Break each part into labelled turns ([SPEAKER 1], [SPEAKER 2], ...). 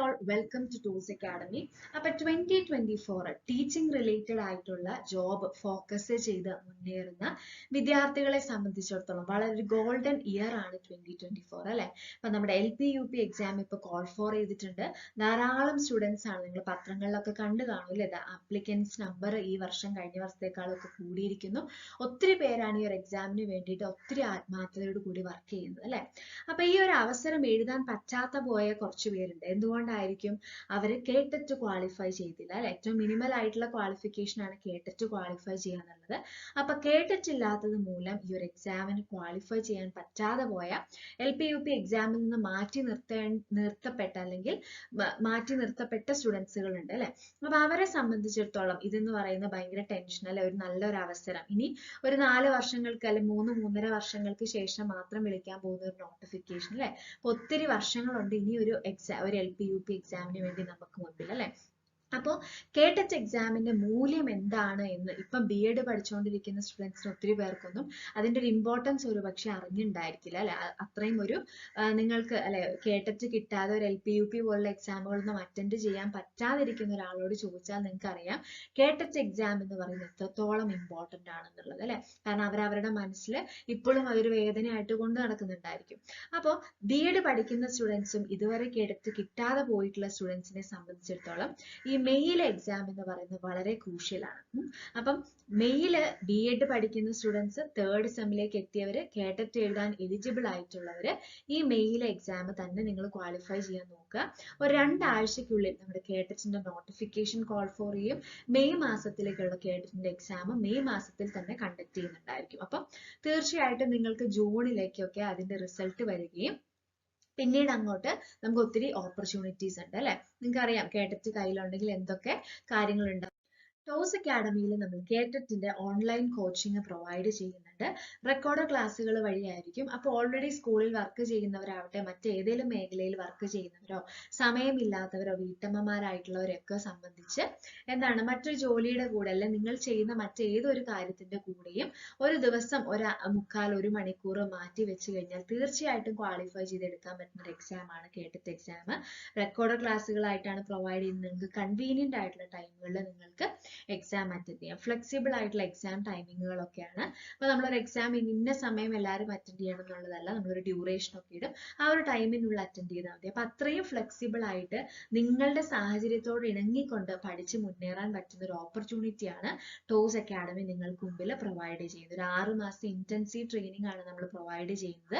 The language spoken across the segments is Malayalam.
[SPEAKER 1] All welcome to Toos academy അപ്പൊ twenty twenty four teaching related ആയിട്ടുള്ള ജോബ് ഫോക്കസ് ചെയ്ത് മുന്നേറുന്ന വിദ്യാർത്ഥികളെ സംബന്ധിച്ചിടത്തോളം വളരെ ഒരു ഗോൾഡൻ ഇയർ ആണ് ട്വന്റി ട്വന്റി ഫോർ അല്ലെ? അപ്പൊ നമ്മുടെ L P U P exam ഇപ്പൊ കോൾ ഫോർ ചെയ്തിട്ടുണ്ട്. ധാരാളം സ്റ്റുഡൻസ് ആണ്. നിങ്ങൾ പത്രങ്ങളിലൊക്കെ കണ്ടു കാണൂല്ലേ ആപ്ലിക്കൻസ് നമ്പർ ഈ വർഷം കഴിഞ്ഞ വർഷത്തെക്കാളൊക്കെ കൂടിയിരിക്കുന്നു. ഒത്തിരി പേരാണ് ഈ ഒരു എക്സാമിന് വേണ്ടിയിട്ട് ഒത്തിരി ആത്മാർത്ഥതയോട് കൂടി വർക്ക് ചെയ്യുന്നത് അല്ലെ? അപ്പൊ ഈ ഒരു അവസരം എഴുതാൻ പറ്റാത്ത പോയ കുറച്ച് പേരുണ്ട്. എന്തുകൊണ്ടായിരിക്കും അവർ കേട്ടറ്റ് ക്വാളിഫൈ ചെയ്തില്ല അല്ലെ? ഏറ്റവും മിനിമൽ ആയിട്ടുള്ള ക്വാളിഫിക്കേഷൻ ആണ് കേട്ടറ്റ് ക്വാളിഫൈ ചെയ്യാന്നുള്ളത്. അപ്പൊ കേട്ടിട്ടില്ലാത്തത് മൂലം ഈ ഒരു എക്സാമിന് ക്വാളിഫൈ ചെയ്യാൻ പറ്റാതെ പോയ എൽ പി യു പി എക്സാമിൽ നിന്ന് മാറ്റി നിർത്തേ നിർത്തപ്പെട്ട അല്ലെങ്കിൽ മാറ്റി നിർത്തപ്പെട്ട സ്റ്റുഡൻസുകൾ ഉണ്ട് അല്ലെ? അപ്പൊ അവരെ സംബന്ധിച്ചിടത്തോളം ഇതെന്ന് പറയുന്ന ഭയങ്കര ടെൻഷൻ അല്ലെ? ഒരു നല്ലൊരു അവസരം. ഇനി ഒരു നാല് വർഷങ്ങൾക്ക് അല്ലെ മൂന്ന് മൂന്നര വർഷങ്ങൾക്ക് ശേഷം മാത്രം വിളിക്കാൻ പോകുന്ന ഒരു നോട്ടിഫിക്കേഷൻ അല്ലെ? ഒത്തിരി വർഷങ്ങളുണ്ട് ഇനി ഒരു എക്സാം ഒരു എൽ പി യു പി എക്സാമിന് വേണ്ടി നമുക്ക് മുൻപിൽ അല്ലെ? അപ്പോൾ കേട്ടറ്റ് എക്സാമിന്റെ മൂല്യം എന്താണ് എന്ന് ഇപ്പം ബി എഡ് പഠിച്ചുകൊണ്ടിരിക്കുന്ന സ്റ്റുഡൻസിന് ഒത്തിരി പേർക്കൊന്നും അതിന്റെ ഒരു ഇമ്പോർട്ടൻസ് ഒരു പക്ഷെ അറിഞ്ഞിട്ടുണ്ടായിരിക്കില്ല അല്ലെ? അത്രയും ഒരു നിങ്ങൾക്ക് അല്ലെ കേട്ടറ്റ് കിട്ടാതെ ഒരു എൽ പി യു പി പോലുള്ള എക്സാമുകളൊന്നും അറ്റൻഡ് ചെയ്യാൻ പറ്റാതിരിക്കുന്ന ഒരാളോട് ചോദിച്ചാൽ നിങ്ങൾക്ക് അറിയാം കേട്ടറ്റ് എക്സാം എന്ന് പറയുന്നത് എത്രത്തോളം ഇമ്പോർട്ടന്റ് ആണെന്നുള്ളത് അല്ലെ? കാരണം അവരവരുടെ മനസ്സിൽ ഇപ്പോഴും അതൊരു വേദനയായിട്ട് കൊണ്ട് നടക്കുന്നുണ്ടായിരിക്കും. അപ്പോൾ ബി എഡ് പഠിക്കുന്ന സ്റ്റുഡൻസും ഇതുവരെ കേട്ടിട്ട് കിട്ടാതെ പോയിട്ടുള്ള സ്റ്റുഡൻസിനെ സംബന്ധിച്ചിടത്തോളം ഈ മെയിലെ എക്സാം എന്ന് പറയുന്നത് വളരെ ഉം. അപ്പം മെയിൽ ബി എഡ് പഠിക്കുന്ന സ്റ്റുഡൻസ് തേർഡ് സെമ്മിലേക്ക് എത്തിയവര് കേട്ടറ്റ് എഴുതാൻ എലിജിബിൾ ആയിട്ടുള്ളവര് ഈ മെയിലെ എക്സാം തന്നെ നിങ്ങൾ ക്വാളിഫൈ ചെയ്യാൻ നോക്കുക. ഒരു രണ്ടാഴ്ചക്കുള്ളിൽ നമ്മുടെ കേട്ടറ്റിന്റെ നോട്ടിഫിക്കേഷൻ കോൾ ഫോർ ചെയ്യും. മെയ് മാസത്തിലേക്കുള്ള കേട്ടറ്റിന്റെ എക്സാം മെയ് മാസത്തിൽ തന്നെ കണ്ടക്ട് ചെയ്യുന്നുണ്ടായിരിക്കും. അപ്പം തീർച്ചയായിട്ടും നിങ്ങൾക്ക് ജൂണിലേക്കൊക്കെ അതിന്റെ റിസൾട്ട് വരികയും പിന്നീട് അങ്ങോട്ട് നമുക്ക് ഒത്തിരി ഓപ്പർച്യൂണിറ്റീസ് ഉണ്ട് അല്ലെ? നിങ്ങൾക്ക് അറിയാം കേട്ടറ്റ് കയ്യിലുണ്ടെങ്കിൽ എന്തൊക്കെ കാര്യങ്ങളുണ്ട്. ടോസ് അക്കാഡമിയിൽ നമ്മൾ കേട്ടറ്റിന്റെ ഓൺലൈൻ കോച്ചിങ് പ്രൊവൈഡ് ചെയ്യുന്നുണ്ട്. റെക്കോർഡ് ക്ലാസ്സുകൾ വഴിയായിരിക്കും. അപ്പോൾ ഓൾറെഡി സ്കൂളിൽ വർക്ക് ചെയ്യുന്നവരാവട്ടെ മറ്റേതെങ്കിലും മേഖലയിൽ വർക്ക് ചെയ്യുന്നവരോ സമയമില്ലാത്തവരോ വീട്ടമ്മമാരായിട്ടുള്ളവരൊക്കെ സംബന്ധിച്ച് എന്താണ് മറ്റൊരു ജോലിയുടെ കൂടെ അല്ലെ നിങ്ങൾ ചെയ്യുന്ന മറ്റേതൊരു കാര്യത്തിന്റെ കൂടെയും ഒരു ദിവസം ഒരു മുക്കാൽ ഒരു മണിക്കൂർ മാറ്റി വെച്ച് കഴിഞ്ഞാൽ തീർച്ചയായിട്ടും ക്വാളിഫൈ ചെയ്തെടുക്കാൻ പറ്റുന്ന ഒരു എക്സാം ആണ് കേട്ടിട്ട് എക്സാം റെക്കോർഡ് ക്ലാസ്സുകളായിട്ടാണ് പ്രൊവൈഡ് ചെയ്യുന്നത്. നിങ്ങൾക്ക് കൺവീനിയന്റ് ആയിട്ടുള്ള ടൈമുകളിൽ നിങ്ങൾക്ക് എക്സാം അറ്റൻഡ് ചെയ്യാം ഫ്ലെക്സിബിൾ ആയിട്ടുള്ള എക്സാം ടൈമിങ്ങുകളൊക്കെയാണ് അപ്പോൾ നമ്മളൊരു എക്സാം ഇന്ന സമയം എല്ലാവരും അറ്റൻഡ് ചെയ്യണം എന്നുള്ളതല്ല നമ്മളൊരു ഡ്യൂറേഷൻ ഒക്കെ ഇടും. ആ ഒരു ടൈമിനുള്ളിൽ അറ്റൻഡ് ചെയ്താൽ മതി. അപ്പോൾ അത്രയും ഫ്ലെക്സിബിൾ ആയിട്ട് നിങ്ങളുടെ സാഹചര്യത്തോട് ഇണങ്ങിക്കൊണ്ട് പഠിച്ച് മുന്നേറാൻ പറ്റുന്ന ഒരു ഓപ്പർച്യൂണിറ്റി ആണ് ടോസ് അക്കാഡമി നിങ്ങൾക്ക് മുമ്പിൽ പ്രൊവൈഡ് ചെയ്യുന്നത്. ഒരു ആറ് മാസത്തെ ഇന്റൻസീവ് ട്രെയിനിങ് ആണ് നമ്മൾ പ്രൊവൈഡ് ചെയ്യുന്നത്.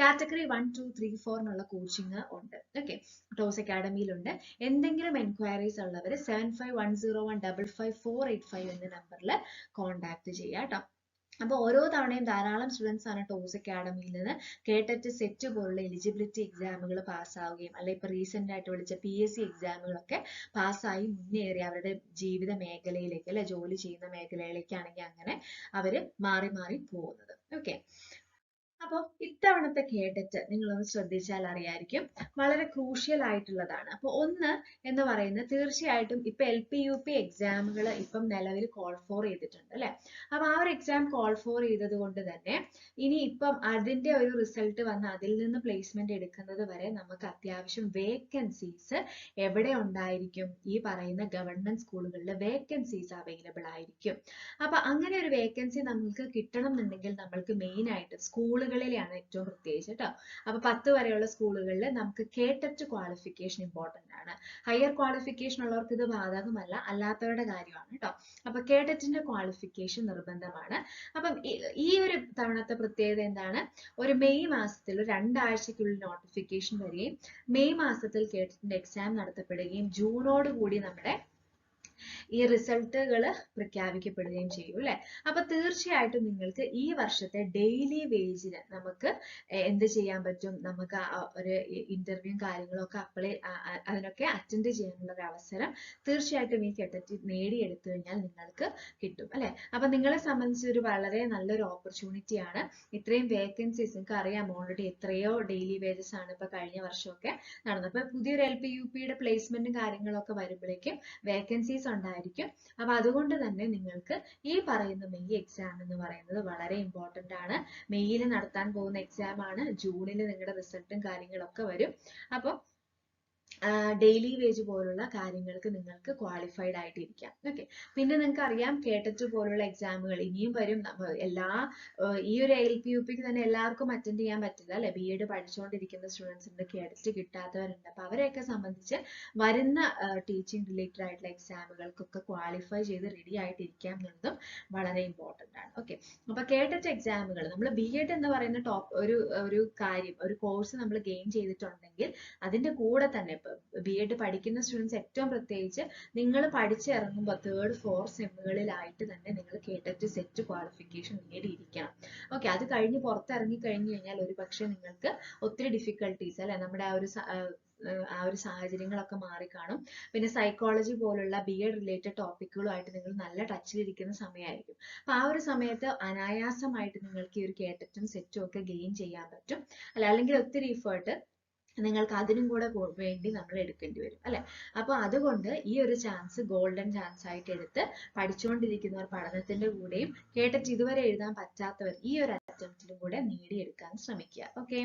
[SPEAKER 1] കാറ്റഗറി വൺ ടു ത്രീ ഫോറിനുള്ള കോച്ചിങ് ഉണ്ട്. ഓക്കെ ടോസ് അക്കാഡമിയിലുണ്ട് എന്തെങ്കിലും എൻക്വയറീസ് ഉള്ളവർ seven five one zero one double five four eight five എന്ന നമ്പറിൽ കോൺടാക്ട് ചെയ്യുക കേട്ടോ അപ്പോൾ ഓരോ തവണയും ധാരാളം സ്റ്റുഡൻസ് ആണ് ടോസ് അക്കാഡമിയിൽ നിന്ന് കേട്ടറ്റ് സെറ്റ് പോലുള്ള എലിജിബിലിറ്റി എക്സാമുകൾ പാസ്സാവുകയും അല്ലെ ഇപ്പൊ റീസെന്റ് ആയിട്ട് വിളിച്ച പി എസ് സി എക്സാമുകളൊക്കെ പാസ്സായി മുന്നേറി അവരുടെ ജീവിത മേഖലയിലേക്ക് അല്ലെ ജോലി ചെയ്യുന്ന മേഖലയിലേക്കാണെങ്കിൽ അങ്ങനെ അവർ മാറി മാറി പോകുന്നത്. ഓക്കെ അപ്പോൾ ഇത്തവണത്തെ കേഡറ്റ് നിങ്ങളൊന്ന് ശ്രദ്ധിച്ചാൽ അറിയായിരിക്കും വളരെ ക്രൂഷ്യൽ ആയിട്ടുള്ളതാണ്. അപ്പോൾ ഒന്ന് എന്ന് പറയുന്നത് തീർച്ചയായിട്ടും ഇപ്പൊ എൽ പി യു പി എക്സാമുകൾ ഇപ്പം നിലവിൽ കോൾ ഫോർ ചെയ്തിട്ടുണ്ട് അല്ലെ? അപ്പൊ ആ ഒരു എക്സാം കോൾ ഫോർ ചെയ്തത് കൊണ്ട് തന്നെ ഇനി ഇപ്പം അതിന്റെ ഒരു റിസൾട്ട് വന്ന് അതിൽ നിന്ന് പ്ലേസ്മെന്റ് എടുക്കുന്നത് വരെ നമുക്ക് അത്യാവശ്യം വേക്കൻസീസ് എവിടെ ഉണ്ടായിരിക്കും? ഈ പറയുന്ന ഗവൺമെന്റ് സ്കൂളുകളിലെ വേക്കൻസീസ് അവൈലബിൾ ആയിരിക്കും. അപ്പൊ അങ്ങനെ ഒരു വേക്കൻസി നമുക്ക് കിട്ടണം എന്നുണ്ടെങ്കിൽ നമ്മൾക്ക് മെയിൻ ആയിട്ട് സ്കൂളുകളിലെയാണ് ഏറ്റവും പ്രത്യേകിച്ച് കേട്ടോ അപ്പൊ പത്ത് വരെയുള്ള സ്കൂളുകളിൽ നമുക്ക് കേട്ടറ്റ് ക്വാളിഫിക്കേഷൻ ഇമ്പോർട്ടന്റ് ആണ്. ഹയർ ക്വാളിഫിക്കേഷൻ ഉള്ളവർക്ക് ഇത് ബാധകമല്ല അല്ലാത്തവരുടെ കാര്യമാണ് കേട്ടോ അപ്പൊ കേട്ടറ്റിന്റെ ക്വാളിഫിക്കേഷൻ നിർബന്ധമാണ്. അപ്പം ഈ- ഒരു തവണത്തെ പ്രത്യേകത എന്താണ്? ഒരു മെയ് മാസത്തിൽ രണ്ടാഴ്ചക്കുള്ളിൽ നോട്ടിഫിക്കേഷൻ വരികയും മെയ് മാസത്തിൽ കേട്ടറ്റിന്റെ എക്സാം നടത്തപ്പെടുകയും ജൂണോട് കൂടി നമ്മുടെ ഈ റിസൾട്ടുകൾ പ്രഖ്യാപിക്കപ്പെടുകയും ചെയ്യും അല്ലെ? അപ്പൊ തീർച്ചയായിട്ടും നിങ്ങൾക്ക് ഈ വർഷത്തെ ഡെയിലി വേജിന് നമുക്ക് എന്ത് ചെയ്യാൻ പറ്റും? നമുക്ക് ഒരു ഇന്റർവ്യൂ കാര്യങ്ങളൊക്കെ അപ്ലൈ അതിനൊക്കെ അറ്റൻഡ് ചെയ്യാനുള്ള ഒരു അവസരം തീർച്ചയായിട്ടും ഈ കെട്ടി നേടിയെടുത്തു കഴിഞ്ഞാൽ നിങ്ങൾക്ക് കിട്ടും അല്ലെ? അപ്പൊ നിങ്ങളെ സംബന്ധിച്ച് ഒരു വളരെ നല്ലൊരു ഓപ്പർച്യൂണിറ്റി ആണ്. ഇത്രയും വേക്കൻസീസ് നിങ്ങൾക്ക് അറിയാം ഓൾറെഡി എത്രയോ ഡെയിലി വേജസ് ആണ് ഇപ്പൊ കഴിഞ്ഞ വർഷമൊക്കെ നടന്നത്. അപ്പൊ പുതിയൊരു എൽ പി യു പിയുടെ പ്ലേസ്മെന്റും കാര്യങ്ങളൊക്കെ വരുമ്പോഴേക്കും വേക്കൻസീസ് ഉണ്ടായിരിക്കും. അപ്പൊ അതുകൊണ്ട് തന്നെ നിങ്ങൾക്ക് ഈ പറയുന്ന മെയ് എക്സാം എന്ന് പറയുന്നത് വളരെ ഇമ്പോർട്ടന്റ് ആണ്. മെയ്യിൽ നടത്താൻ പോകുന്ന എക്സാം ആണ്. ജൂണിൽ നിങ്ങളുടെ റിസൾട്ടും കാര്യങ്ങളൊക്കെ വരും. അപ്പം ഡെയിലി വേജ് പോലുള്ള കാര്യങ്ങൾക്ക് നിങ്ങൾക്ക് ക്വാളിഫൈഡ് ആയിട്ടിരിക്കാം. ഓക്കെ പിന്നെ നിങ്ങൾക്ക് അറിയാം കേട്ടറ്റ് പോലുള്ള എക്സാമുകൾ ഇനിയും വരും. എല്ലാ ഈ ഒരു എൽ പി യു പിക്ക് തന്നെ എല്ലാവർക്കും അറ്റൻഡ് ചെയ്യാൻ പറ്റില്ല അല്ലെ? ബി എഡ് പഠിച്ചുകൊണ്ടിരിക്കുന്ന സ്റ്റുഡൻസ് ഉണ്ട് കേട്ടറ്റ് കിട്ടാത്തവരുണ്ട്. അപ്പൊ അവരെയൊക്കെ സംബന്ധിച്ച് വരുന്ന ടീച്ചിങ് റിലേറ്റഡ് ആയിട്ടുള്ള എക്സാമുകൾക്കൊക്കെ ക്വാളിഫൈ ചെയ്ത് റെഡി ആയിട്ടിരിക്കാം എന്നുള്ളതും വളരെ ഇമ്പോർട്ടന്റ് ആണ്. ഓക്കെ അപ്പൊ കേട്ടറ്റ് എക്സാമുകൾ നമ്മൾ ബി എഡ് എന്ന് പറയുന്ന ടോപ്പ് ഒരു ഒരു കാര്യം ഒരു കോഴ്സ് നമ്മൾ ഗെയിൻ ചെയ്തിട്ടുണ്ടെങ്കിൽ അതിന്റെ കൂടെ തന്നെ ബി എഡ് പഠിക്കുന്ന സ്റ്റുഡൻസ് ഏറ്റവും പ്രത്യേകിച്ച് നിങ്ങൾ പഠിച്ചിറങ്ങുമ്പോൾ തേർഡ് ഫോർത്ത് സെമ്മുകളിലായിട്ട് തന്നെ നിങ്ങൾ കേട്ടറ്റ് സെറ്റ് ക്വാളിഫിക്കേഷൻ നേടിയിരിക്കണം. ഓക്കെ അത് കഴിഞ്ഞ് പുറത്തിറങ്ങി കഴിഞ്ഞു കഴിഞ്ഞാൽ ഒരു നിങ്ങൾക്ക് ഒത്തിരി ഡിഫിക്കൽട്ടീസ് അല്ലെ? നമ്മുടെ ആ ഒരു ആ, ആ ഒരു സാഹചര്യങ്ങളൊക്കെ മാറിക്കാണും. പിന്നെ സൈക്കോളജി പോലുള്ള ബി എഡ് റിലേറ്റഡ് ടോപ്പിക്കുകളുമായിട്ട് നിങ്ങൾ നല്ല ടച്ചിലിരിക്കുന്ന സമയമായിരിക്കും. അപ്പൊ ആ ഒരു സമയത്ത് അനായാസമായിട്ട് നിങ്ങൾക്ക് ഈ ഒരു കേട്ടറ്റും സെറ്റും ഒക്കെ ഗെയിൻ ചെയ്യാൻ പറ്റും. അല്ല അല്ലെങ്കിൽ ഒത്തിരി ഇഫേർട്ട് നിങ്ങൾക്ക് അതിനും കൂടെ വേണ്ടി നമ്മൾ എടുക്കേണ്ടി വരും അല്ലെ? അപ്പൊ അതുകൊണ്ട് ഈ ഒരു ചാൻസ് ഗോൾഡൻ ചാൻസ് ആയിട്ട് എടുത്ത് പഠിച്ചുകൊണ്ടിരിക്കുന്നവർ പഠനത്തിന്റെ കൂടെയും കേട്ടിട്ട് ഇതുവരെ എഴുതാൻ പറ്റാത്തവർ ഈ ഒരു അറ്റംപ്റ്റിലും കൂടെ നേടിയെടുക്കാൻ ശ്രമിക്കുക. ഓക്കെ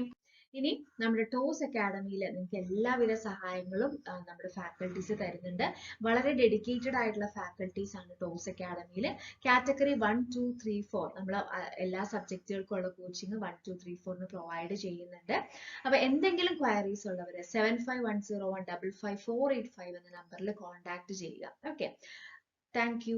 [SPEAKER 1] ഇനി നമ്മുടെ ടോസ് അക്കാഡമിയിൽ നിങ്ങൾക്ക് എല്ലാവിധ സഹായങ്ങളും നമ്മുടെ ഫാക്കൽറ്റീസ് തരുന്നുണ്ട്. വളരെ ഡെഡിക്കേറ്റഡ് ആയിട്ടുള്ള ഫാക്കൽറ്റീസ് ആണ് ടോസ് അക്കാഡമിയിൽ category one two three four നമ്മൾ എല്ലാ സബ്ജക്റ്റുകൾക്കുള്ള കോച്ചിങ് വൺ ടു ത്രീ ഫോറിന് പ്രൊവൈഡ് ചെയ്യുന്നുണ്ട്. അപ്പൊ എന്തെങ്കിലും ക്വയറീസ് ഉള്ളവർ seven five one zero one double five four eight five എന്ന നമ്പറിൽ കോൺടാക്ട് ചെയ്യുക. Okay thank you